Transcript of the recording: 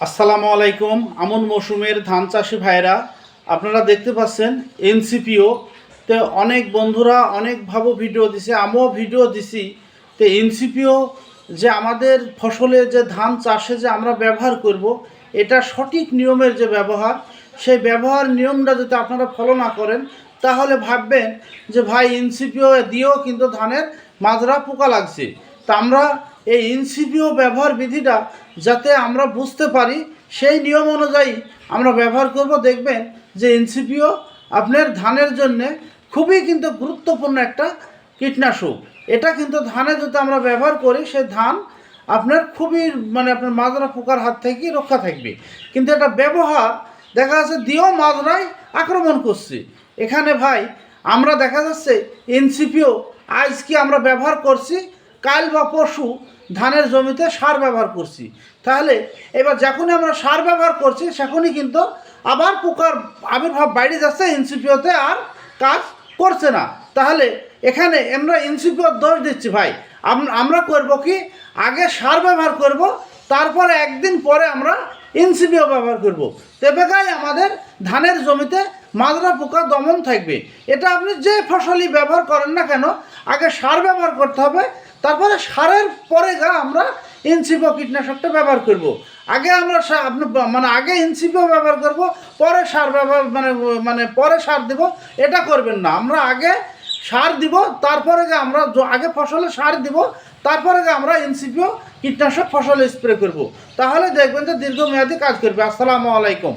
আসসালামু আলাইকুম, আমন মৌসুমের ধান চাষি ভাইরা আপনারা দেখতে পাচ্ছেন এনসিপিও তে অনেক বন্ধুরা অনেকভাবে ভিডিও দিছে, আমিও ভিডিও দিছি। তো এনসিপিও যে আমাদের ফসলে যে ধান চাষে যে আমরা ব্যবহার করব, এটা সঠিক নিয়মের যে ব্যবহার, সেই ব্যবহার নিয়মটা যদি আপনারা ফলো না করেন, তাহলে ভাববেন যে ভাই এনসিপিও দিয়েও কিন্তু ধানের মাজরা পোকা লাগছে। তা আমরা এই ইনসিপিও ব্যবহার বিধিটা যাতে আমরা বুঝতে পারি, সেই নিয়ম অনুযায়ী আমরা ব্যবহার করব। দেখবেন যে ইনসিপিও আপনার ধানের জন্য খুবই কিন্তু গুরুত্বপূর্ণ একটা কীটনাশক। এটা কিন্তু ধানে যদি আমরা ব্যবহার করি সে ধান আপনার খুবই মানে আপনার মাজরা পোকার হাত থেকে রক্ষা থাকবে। কিন্তু এটা ব্যবহার দেখা যাচ্ছে দিয়েও মাজরাই আক্রমণ করছে। এখানে ভাই, আমরা দেখা যাচ্ছে এনসিপিও আজকে আমরা ব্যবহার করছি, কাল বা পশু ধানের জমিতে সার ব্যবহার করছি। তাহলে এবার যখনই আমরা সার ব্যবহার করছি, সেখনই কিন্তু আবার পোকার আবির্ভাব বাইরে যাচ্ছে ইনসিপিওতে আর কাজ করছে না। তাহলে এখানে আমরা এনসিপিওর দোষ দিচ্ছি ভাই। আমরা করব কি? আগে সার ব্যবহার করব, তারপরে একদিন পরে আমরা এনসিপিও ব্যবহার করব। তেবেকাই আমাদের ধানের জমিতে মাজরা পোকা দমন থাকবে। এটা আপনি যে ফসলই ব্যবহার করেন না কেন আগে সার ব্যবহার করতে হবে, তারপরে সারের পরে গা আমরা এনসিপিও কীটনাশকটা ব্যবহার করব। আগে আমরা মানে আগে এনসিপিও ব্যবহার করব, পরে সার ব্যবহার মানে মানে পরে সার দেব, এটা করবেন না। আমরা আগে সার দিব, তারপরে গিয়ে আমরা আগে ফসলে সার দিব, তারপরে গিয়ে আমরা এনসিপিও কীটনাশক ফসলে স্প্রে করব। তাহলে দেখবেন যে দীর্ঘমেয়াদী কাজ করবে। আসসালামু আলাইকুম।